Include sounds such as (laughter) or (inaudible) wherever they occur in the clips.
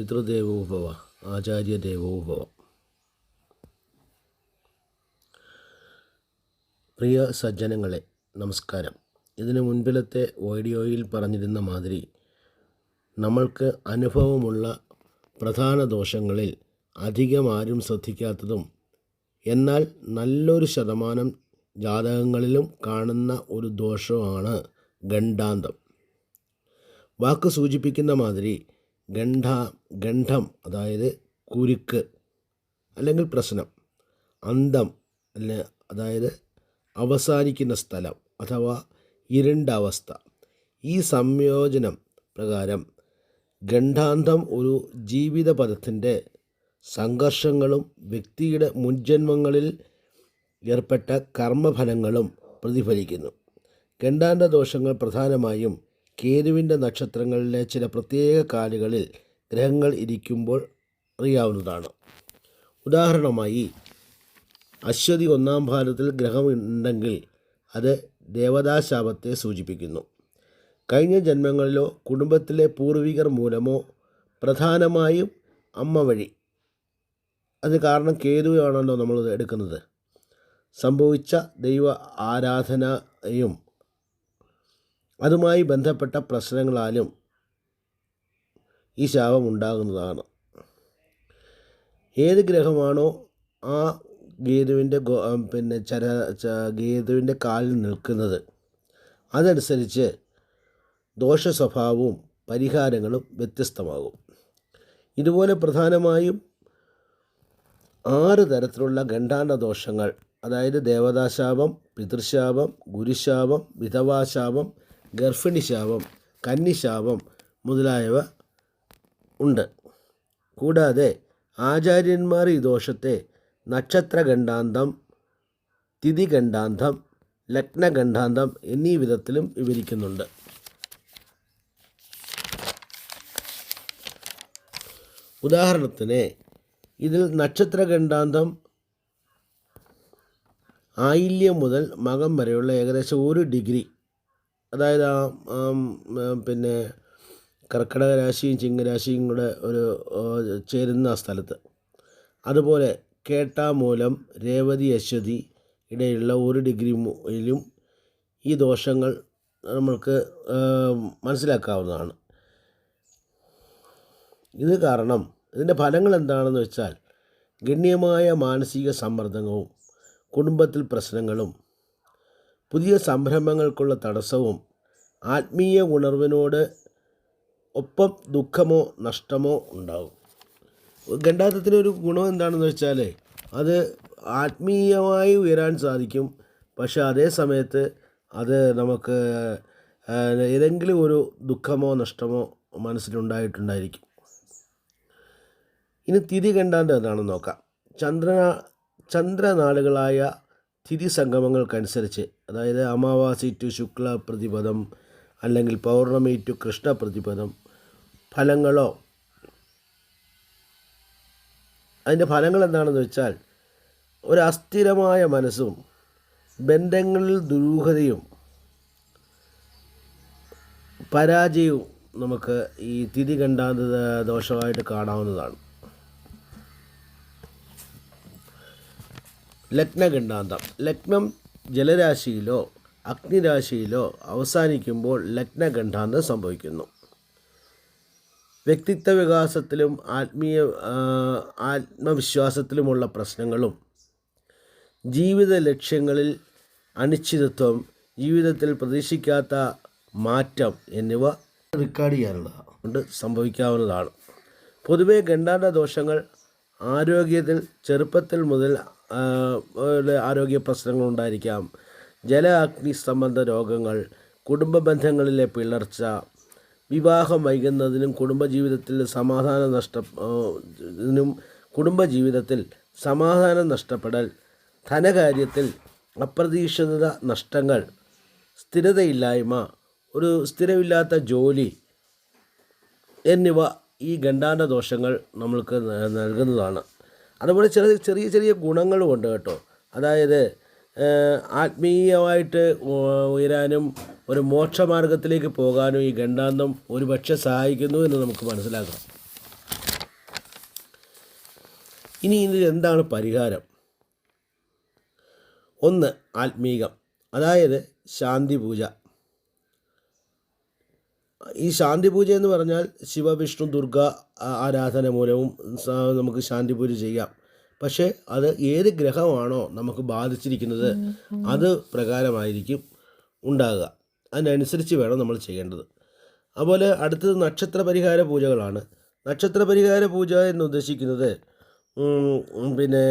പിതൃദേവോഭവ ആചാര്യദേവോഭവ പ്രിയ സജ്ജനങ്ങളെ നമസ്കാരം. ഇതിനു മുൻപിലത്തെ വീഡിയോയിൽ പറഞ്ഞിരുന്ന മാതിരി നമ്മൾക്ക് അനുഭവമുള്ള പ്രധാന ദോഷങ്ങളിൽ അധികം ആരും ശ്രദ്ധിക്കാത്തതും എന്നാൽ നല്ലൊരു ശതമാനം ജാതകങ്ങളിലും കാണുന്ന ഒരു ദോഷമാണ് ഗണ്ഡാന്തം വാക്ക് സൂചിപ്പിക്കുന്ന മാതിരി ഗണ്ഡ ഗണ്ഠം അതായത് കുരുക്ക് അല്ലെങ്കിൽ പ്രശ്നം. അന്തം അല്ല അതായത് അവസാനിക്കുന്ന സ്ഥലം അഥവാ ഇരുണ്ട അവസ്ഥ ഈ സംയോജനം പ്രകാരം ഗണ്ഠാന്തം ഒരു ജീവിത പദത്തിന്റെ സംഘർഷങ്ങളും വ്യക്തിയുടെ മുൻജന്മങ്ങളിൽ ഏർപ്പെട്ട കർമ്മഫലങ്ങളും പ്രതിഫലിക്കുന്നു. ഗണ്ഡാന്ത ദോഷങ്ങൾ പ്രധാനമായും കേതുവിന്റെ നക്ഷത്രങ്ങളിലെ ചില പ്രത്യേക കാലുകളിൽ ഗ്രഹങ്ങൾ ഇരിക്കുമ്പോൾ അറിയാവുന്നതാണ്. ഉദാഹരണമായി അശ്വതി ഒന്നാം ഭാരത്തിൽ ഗ്രഹം ഉണ്ടെങ്കിൽ അത് ദേവതാശാപത്തെ സൂചിപ്പിക്കുന്നു. കഴിഞ്ഞ ജന്മങ്ങളിലോ കുടുംബത്തിലെ പൂർവികർ മൂലമോ പ്രധാനമായും അമ്മ വഴി. അത് കാരണം കേതുവാണല്ലോ നമ്മൾ എടുക്കുന്നത്. സംഭവിച്ച ദൈവ ആരാധനയും അതുമായി ബന്ധപ്പെട്ട പ്രശ്നങ്ങളാലും ഈ ശാപം ഉണ്ടാകുന്നതാണ്. ഏത് ഗ്രഹമാണോ ആ ഗേതുവിന്റെ പിന്നെ ചര ഗേതുവിന്റെ കാലിൽ നിൽക്കുന്നത്. അതനുസരിച്ച് ദോഷ സ്വഭാവവും പരിഹാരങ്ങളും വ്യത്യസ്തമാകും. ഇതുപോലെ പ്രധാനമായും ആറ് തരത്തിലുള്ള ഗണ്ഡാണ്ട ദോഷങ്ങൾ അതായത് ദേവതാശാപം പിതൃശാപം ഗുരുശാപം വിധവാശാപം ഗർഭിണിശാപം കന്നിശാപം മുതലായവ ഉണ്ട്. കൂടാതെ ആചാര്യന്മാർ ഈ ദോഷത്തെ നക്ഷത്രഖണ്ഡാന്തം തിഥിഖണ്ഡാന്തം ലഗ്നഖണ്ഡാന്തം എന്നീ വിധത്തിലും വിവരിക്കുന്നുണ്ട്. ഉദാഹരണത്തിന് ഇതിൽ നക്ഷത്രഖണ്ഡാന്തം ആയില്യം മുതൽ മകം വരെയുള്ള ഏകദേശം ഒരു ഡിഗ്രി അതായത് ആ പിന്നെ കർക്കിടക രാശിയും ചിങ്ങരാശിയും കൂടെ ഒരു ചേരുന്ന സ്ഥലത്ത്. അതുപോലെ കേട്ടാമൂലം രേവതി അശ്വതി ഇടയിലുള്ള ഒരു ഡിഗ്രി യിലും ഈ ദോഷങ്ങൾ നമ്മൾക്ക് മനസ്സിലാക്കാവുന്നതാണ്. ഇത് കാരണം ഇതിന്റെ ഫലങ്ങൾ എന്താണെന്ന് വെച്ചാൽ ഗണ്യമായ മാനസിക സമ്മർദ്ദങ്ങളും കുടുംബത്തിൽ പ്രശ്നങ്ങളും പുതിയ സംരംഭങ്ങൾക്കുള്ള തടസ്സവും ആത്മീയ ഉണർവിനോട് ഒപ്പം ദുഃഖമോ നഷ്ടമോ ഉണ്ടാവും. ഗണ്ടാതത്തിനൊരു ഗുണം എന്താണെന്ന് വെച്ചാൽ അത് ആത്മീയമായി ഉയരാൻ സാധിക്കും. പക്ഷേ അതേ സമയത്ത് അത് നമുക്ക് ഏതെങ്കിലും ഒരു ദുഃഖമോ നഷ്ടമോ മനസ്സിലുണ്ടായിട്ടുണ്ടായിരിക്കും. ഇനി തിരി കണ്ടാണ്ട് എന്താണെന്ന് നോക്കാം. ചന്ദ്ര ചന്ദ്രനാളുകളായ തിഥി സംഗമങ്ങൾക്കനുസരിച്ച് അതായത് അമാവാസി ടു ശുക്ല പ്രതിപദം അല്ലെങ്കിൽ പൗർണമി ടു കൃഷ്ണ പ്രതിപദം ഫലങ്ങളോ അതിന്റെ ഫലങ്ങൾ എന്താണെന്ന് വെച്ചാൽ ഒരു അസ്ഥിരമായ മനസ്സും ബന്ധങ്ങളിൽ ദുരൂഹതയും പരാജയവും നമുക്ക് ഈ തിഥി കണ്ടാന്ത ദോഷമായിട്ട് കാണാവുന്നതാണ്. ലഗ്നഗണ്ഡാന്തം ലഗ്നം ജലരാശിയിലോ അഗ്നിരാശിയിലോ അവസാനിക്കുമ്പോൾ ലഗ്നഗണ്ഡാന്തം സംഭവിക്കുന്നു. വ്യക്തിത്വ വികാസത്തിലും ആത്മീയ ആത്മവിശ്വാസത്തിലുമുള്ള പ്രശ്നങ്ങളും ജീവിത ലക്ഷ്യങ്ങളിൽ അനിശ്ചിതത്വം ജീവിതത്തിൽ പ്രതീക്ഷിക്കാത്ത മാറ്റം എന്നിവ റെക്കോർഡ് ചെയ്യാനുള്ളതാണ് കൊണ്ട് സംഭവിക്കാവുന്നതാണ്. പൊതുവേ ഗണ്ഡാണ്ട ദോഷങ്ങൾ ആരോഗ്യത്തിൽ ചെറുപ്പത്തിൽ മുതൽ ആരോഗ്യ പ്രശ്നങ്ങൾ ഉണ്ടായിരിക്കാം ജല അഗ്നി സംബന്ധ രോഗങ്ങൾ കുടുംബ ബന്ധങ്ങളിലെ പിളർച്ച വിവാഹം വൈകുന്നതിനും കുടുംബജീവിതത്തിൽ സമാധാന നഷ്ട കുടുംബജീവിതത്തിൽ സമാധാനം നഷ്ടപ്പെടൽ ധനകാര്യത്തിൽ അപ്രതീക്ഷിത നഷ്ടങ്ങൾ സ്ഥിരതയില്ലായ്മ ഒരു സ്ഥിരമില്ലാത്ത ജോലി എന്നിവ ഈ ഗണ്ടാന ദോഷങ്ങൾ നമ്മൾക്ക് നൽകുന്നതാണ്. അതുപോലെ ചെറിയ ചെറിയ ചെറിയ ഗുണങ്ങളുമുണ്ട് കേട്ടോ. അതായത് ആത്മീയമായിട്ട് ഉയരാനും ഒരു മോക്ഷമാർഗത്തിലേക്ക് പോകാനും ഈ ഗണ്ടാന്തം ഒരുപക്ഷെ സഹായിക്കുന്നു എന്ന് നമുക്ക് മനസ്സിലാക്കാം. ഇനി ഇതിൽ എന്താണ് പരിഹാരം? ഒന്ന് ആത്മീകം. അതായത് ശാന്തി പൂജ. ഈ ശാന്തി പൂജ എന്ന് പറഞ്ഞാൽ ശിവ വിഷ്ണു ദുർഗ ആരാധന മൂലവും നമുക്ക് ശാന്തി പൂജ ചെയ്യാം. പക്ഷേ അത് ഏത് ഗ്രഹമാണോ നമുക്ക് ബാധിച്ചിരിക്കുന്നത് അത് പ്രകാരമായിരിക്കും ഉണ്ടാകുക. അതിനനുസരിച്ച് വേണം നമ്മൾ ചെയ്യേണ്ടത്. അതുപോലെ അടുത്തത് നക്ഷത്ര പരിഹാര പൂജകളാണ്. നക്ഷത്ര പരിഹാര പൂജ എന്ന് ഉദ്ദേശിക്കുന്നത് പിന്നെ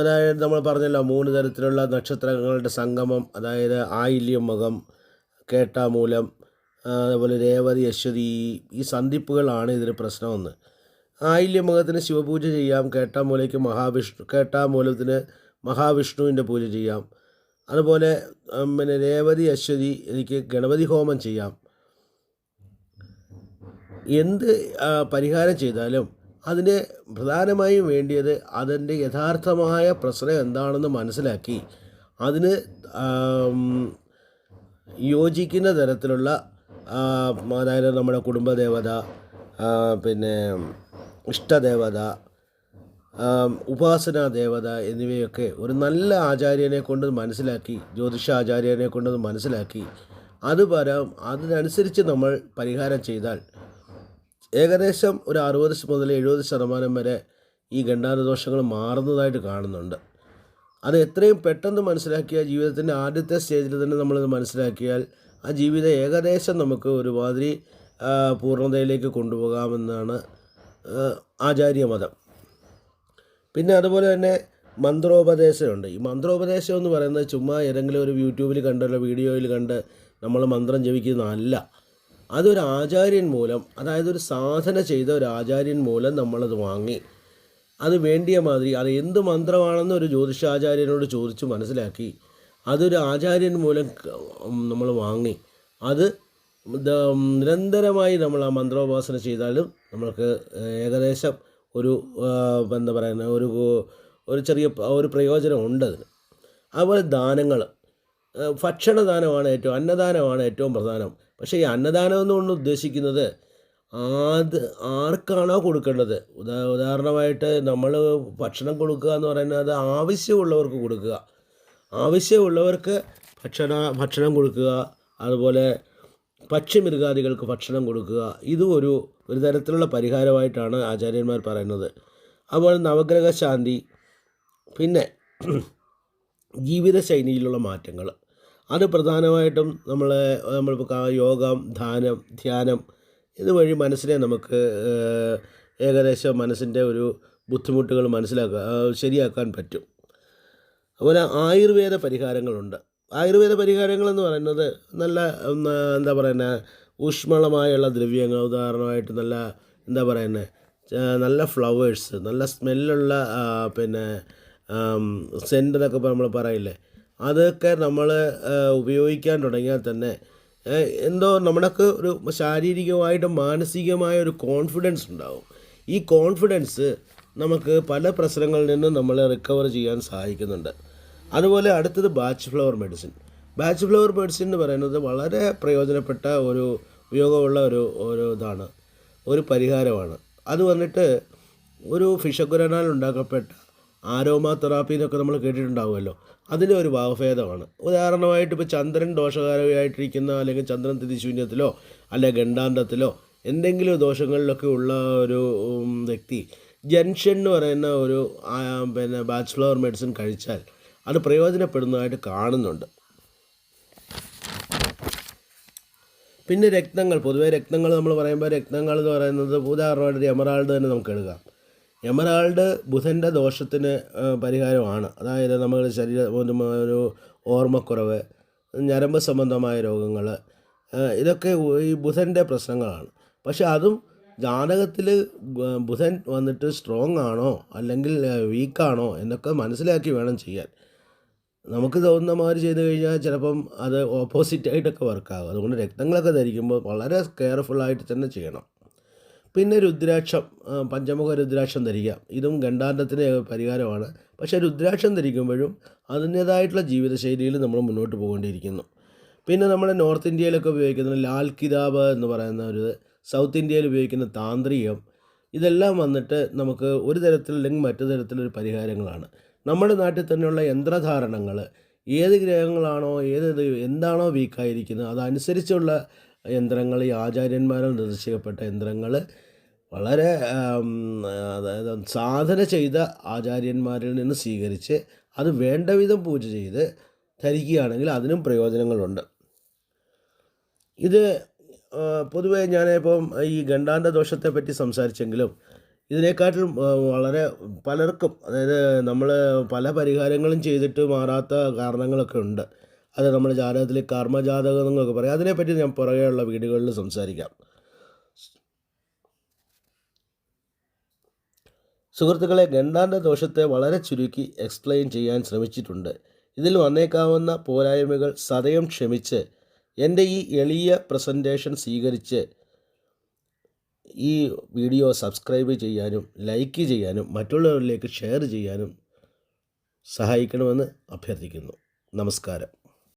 അതായത് നമ്മൾ പറഞ്ഞല്ലോ മൂന്ന് തരത്തിലുള്ള നക്ഷത്രങ്ങളുടെ സംഗമം അതായത് ആയില്യം മകം കേട്ടാമൂലം അതുപോലെ രേവതി അശ്വതി ഈ സന്ധിപ്പുകളാണ് ഇതിന് പ്രശ്നമെന്ന്. ആയില്യമകത്തിന് ശിവപൂജ ചെയ്യാം കേട്ടാമൂലയ്ക്ക് മഹാവിഷ്ണു കേട്ടാമൂലത്തിന് മഹാവിഷ്ണുവിന്റെ പൂജ ചെയ്യാം. അതുപോലെ പിന്നെ രേവതി അശ്വതി എനിക്ക് ഗണപതി ഹോമം ചെയ്യാം. എന്ത് പരിഹാരം ചെയ്താലും അതിന് പ്രധാനമായും വേണ്ടിയത് അതിന്റെ യഥാർത്ഥമായ പ്രശ്നം എന്താണെന്ന് മനസ്സിലാക്കി അതിന് യോജിക്കുന്ന തരത്തിലുള്ള അതായത് നമ്മുടെ കുടുംബദേവത പിന്നെ ഇഷ്ടദേവത ഉപാസനാ ദേവത എന്നിവയൊക്കെ ഒരു നല്ല ആചാര്യനെ കൊണ്ട് മനസ്സിലാക്കി ജ്യോതിഷ ആചാര്യനെ കൊണ്ട് മനസ്സിലാക്കി അത് പരം അതിനനുസരിച്ച് നമ്മൾ പരിഹാരം ചെയ്താൽ ഏകദേശം ഒരു അറുപത് മുതൽ എഴുപത് ശതമാനം വരെ ഈ ഗണ്ടാരദോഷങ്ങൾ മാറുന്നതായിട്ട് കാണുന്നുണ്ട്. അത് എത്രയും പെട്ടെന്ന് മനസ്സിലാക്കിയാൽ ജീവിതത്തിന്റെ ആദ്യത്തെ സ്റ്റേജിൽ തന്നെ നമ്മളത് മനസ്സിലാക്കിയാൽ ആ ജീവിതം ഏകദേശം നമുക്ക് ഒരുമാതിരി പൂർണതയിലേക്ക് കൊണ്ടുപോകാമെന്നാണ് ആചാര്യ ആചാര്യമതം. പിന്നെ അതുപോലെ തന്നെ മന്ത്രോപദേശമുണ്ട്. ഈ മന്ത്രോപദേശം എന്ന് പറയുന്നത് ചുമ്മാ ഏതെങ്കിലും ഒരു യൂട്യൂബിൽ കണ്ടല്ലോ വീഡിയോയിൽ കണ്ട് നമ്മൾ മന്ത്രം ജപിക്കുന്നതല്ല. അതൊരു ആചാര്യൻ മൂലം അതായത് ഒരു സാധന ചെയ്ത ഒരു ആചാര്യൻ മൂലം നമ്മളത് വാങ്ങി. അത് വേണ്ടിയ മാതിരി അത് എന്ത് മന്ത്രമാണെന്ന് ഒരു ജ്യോതിഷാചാര്യനോട് ചോദിച്ച് മനസ്സിലാക്കി. അതൊരു ആചാര്യൻ മൂലം നമ്മൾ വാങ്ങി. അത് നിരന്തരമായി നമ്മൾ ആ മന്ത്രോപാസന ചെയ്താലും നമ്മൾക്ക് ഏകദേശം ഒരു എന്താ പറയുന്ന ഒരു ഒരു ചെറിയ ഒരു പ്രയോജനം ഉണ്ട് അതിന്. അതുപോലെ ദാനങ്ങൾ. ഭക്ഷണദാനമാണ് ഏറ്റവും അന്നദാനമാണ് ഏറ്റവും പ്രധാനം. പക്ഷേ ഈ അന്നദാനം എന്നുകൊണ്ട് ഉദ്ദേശിക്കുന്നത് അത് ആർക്കാണോ കൊടുക്കേണ്ടത്? ഉദാ ഉദാഹരണമായിട്ട് നമ്മൾ ഭക്ഷണം കൊടുക്കുക എന്ന് പറയുന്നത് ആവശ്യമുള്ളവർക്ക് കൊടുക്കുക. ആവശ്യമുള്ളവർക്ക് ഭക്ഷണ ഭക്ഷണം കൊടുക്കുക അതുപോലെ പക്ഷിമൃഗാദികൾക്ക് ഭക്ഷണം കൊടുക്കുക ഇതും ഒരു ഒരു തരത്തിലുള്ള പരിഹാരമായിട്ടാണ് ആചാര്യന്മാർ പറയുന്നത്. അതുപോലെ നവഗ്രഹ ശാന്തി പിന്നെ (clears throat) ജീവിതശൈലിയിലുള്ള മാറ്റങ്ങൾ. അത് പ്രധാനമായിട്ടും നമ്മൾ നമ്മളിപ്പോൾ യോഗം ധ്യാനം ധ്യാനം ഇതുവഴി മനസ്സിനെ നമുക്ക് ഏകദേശം മനസ്സിന്റെ ഒരു ബുദ്ധിമുട്ടുകൾ മനസ്സിലാക്കാൻ ശരിയാക്കാൻ പറ്റും. അതുപോലെ ആയുർവേദ പരിഹാരങ്ങളുണ്ട്. ആയുർവേദ പരിഹാരങ്ങളെന്ന് പറയുന്നത് നല്ല എന്താ പറയുന്നത് ഊഷ്മളമായുള്ള ദ്രവ്യങ്ങൾ ഉദാഹരണമായിട്ട് നല്ല എന്താ പറയുന്നത് നല്ല ഫ്ലവേഴ്സ് നല്ല സ്മെല്ലുള്ള പിന്നെ സെന്റ് എന്നൊക്കെ നമ്മൾ പറയില്ലേ അതൊക്കെ നമ്മൾ ഉപയോഗിക്കാൻ തുടങ്ങിയാൽ തന്നെ എന്തോ നമ്മുടെയൊക്കെ ഒരു ശാരീരികമായിട്ടും മാനസികമായ ഒരു കോൺഫിഡൻസ് ഉണ്ടാവും. ഈ കോൺഫിഡൻസ് നമുക്ക് പല പ്രശ്നങ്ങളിൽ നിന്നും നമ്മളെ റിക്കവർ ചെയ്യാൻ സഹായിക്കുന്നുണ്ട്. അതുപോലെ അടുത്തത് Bach flower medicine Bach flower medicine എന്ന് പറയുന്നത് വളരെ പ്രയോജനപ്പെട്ട ഒരു ഉപയോഗമുള്ള ഒരു ഒരു ഇതാണ്. ഒരു പരിഹാരമാണ്. അത് വന്നിട്ട് ഒരു ഫിഷക്കുരനാൽ ഉണ്ടാക്കപ്പെട്ട ആരോമ തെറാപ്പി എന്നൊക്കെ നമ്മൾ കേട്ടിട്ടുണ്ടാവുമല്ലോ. അതിന്റെ ഒരു ഭാവഭേദമാണ്. ഉദാഹരണമായിട്ട് ഇപ്പോൾ ചന്ദ്രൻ ദോഷകാരമായിട്ടിരിക്കുന്ന അല്ലെങ്കിൽ ചന്ദ്രൻ തിരിശൂന്യത്തിലോ അല്ലെങ്കിൽ ഗണ്ടാന്തത്തിലോ എന്തെങ്കിലും ദോഷങ്ങളിലൊക്കെ ഉള്ള ഒരു വ്യക്തി ജൻഷൻ എന്ന് പറയുന്ന ഒരു പിന്നെ ബാച്ച് ഫ്ലവർ മെഡിസിൻ കഴിച്ചാൽ അത് പ്രയോജനപ്പെടുന്നതായിട്ട് കാണുന്നുണ്ട്. പിന്നെ രക്തങ്ങൾ പൊതുവേ രക്തങ്ങൾ നമ്മൾ പറയുമ്പോൾ രക്തങ്ങൾ എന്ന് പറയുന്നത് ഉദാഹരണമായിട്ട് എമറാൾഡ് തന്നെ നമുക്ക് എടുക്കാം. എമറാൾഡ് ബുധന്റെ ദോഷത്തിന് പരിഹാരമാണ്. അതായത് നമ്മുടെ ശരീര ഒരു ഓർമ്മക്കുറവ് ഞരമ്പ് സംബന്ധമായ രോഗങ്ങൾ ഇതൊക്കെ ഈ ബുധന്റെ പ്രശ്നങ്ങളാണ്. പക്ഷെ അതും ജാതകത്തിൽ ബുധൻ വന്നിട്ട് സ്ട്രോങ് ആണോ അല്ലെങ്കിൽ വീക്കാണോ എന്നൊക്കെ മനസ്സിലാക്കി വേണം ചെയ്യാൻ. നമുക്ക് തോന്നുന്ന മാതിരി ചെയ്ത് കഴിഞ്ഞാൽ ചിലപ്പം അത് ഓപ്പോസിറ്റായിട്ടൊക്കെ വർക്കാകും അതുകൊണ്ട് രക്തങ്ങളൊക്കെ ധരിക്കുമ്പോൾ വളരെ കെയർഫുള്ളായിട്ട് തന്നെ ചെയ്യണം. പിന്നെ രുദ്രാക്ഷം പഞ്ചമുഖ രുദ്രാക്ഷം ധരിക്കാം. ഇതും ഗണ്ടാന്തത്തിന് പരിഹാരമാണ്. പക്ഷേ രുദ്രാക്ഷം ധരിക്കുമ്പോഴും അതിന്റേതായിട്ടുള്ള ജീവിതശൈലിയിൽ നമ്മൾ മുന്നോട്ട് പോകേണ്ടിയിരിക്കുന്നു. പിന്നെ നമ്മുടെ നോർത്ത് ഇന്ത്യയിലൊക്കെ ഉപയോഗിക്കുന്ന ലാൽ കിതാബ് എന്ന് പറയുന്ന ഒരു സൗത്ത് ഇന്ത്യയിൽ ഉപയോഗിക്കുന്ന താന്ത്രികം ഇതെല്ലാം വന്നിട്ട് നമുക്ക് ഒരു തരത്തിലല്ലെങ്കിൽ മറ്റു തരത്തിലൊരു പരിഹാരങ്ങളാണ്. നമ്മുടെ നാട്ടിൽ തന്നെയുള്ള യന്ത്രധാരണങ്ങൾ ഏത് ഗ്രഹങ്ങളാണോ ഏത് എന്താണോ വീക്കായിരിക്കുന്നത് അതനുസരിച്ചുള്ള യന്ത്രങ്ങൾ ഈ ആചാര്യന്മാരാൽ നിർദ്ദേശിക്കപ്പെട്ട യന്ത്രങ്ങൾ വളരെ അതായത് സാധന ചെയ്ത ആചാര്യന്മാരിൽ നിന്ന് സ്വീകരിച്ച് അത് വേണ്ട വിധം പൂജ ചെയ്ത് ധരിക്കുകയാണെങ്കിൽ അതിനും പ്രയോജനങ്ങളുണ്ട്. ഇത് പൊതുവേ ഞാനിപ്പം ഈ ഗണ്ടാണ്ട ദോഷത്തെ പറ്റി സംസാരിച്ചെങ്കിലും ഇതിനെക്കാട്ടിലും വളരെ പലർക്കും അതായത് നമ്മൾ പല പരിഹാരങ്ങളും ചെയ്തിട്ട് മാറാത്ത കാരണങ്ങളൊക്കെ ഉണ്ട്. അത് നമ്മൾ ജാതകത്തിൽ കർമ്മജാതകം എന്നൊക്കെ പറയും. അതിനെപ്പറ്റി ഞാൻ പുറകെയുള്ള വീടുകളിൽ സംസാരിക്കാം. സുഹൃത്തുക്കളെ ഗണ്ടാന്റെ ദോഷത്തെ വളരെ ചുരുക്കി എക്സ്പ്ലെയിൻ ചെയ്യാൻ ശ്രമിച്ചിട്ടുണ്ട്. ഇതിൽ വന്നേക്കാവുന്ന പോരായ്മകൾ സതയം ക്ഷമിച്ച് എന്റെ ഈ എളിയ പ്രസന്റേഷൻ സ്വീകരിച്ച് ഈ വീഡിയോ സബ്സ്ക്രൈബ് ചെയ്യാനും ലൈക്ക് ചെയ്യാനും മറ്റുള്ളവരിലേക്ക് ഷെയർ ചെയ്യാനും സഹായിക്കണമെന്ന് അഭ്യർത്ഥിക്കുന്നു. നമസ്കാരം.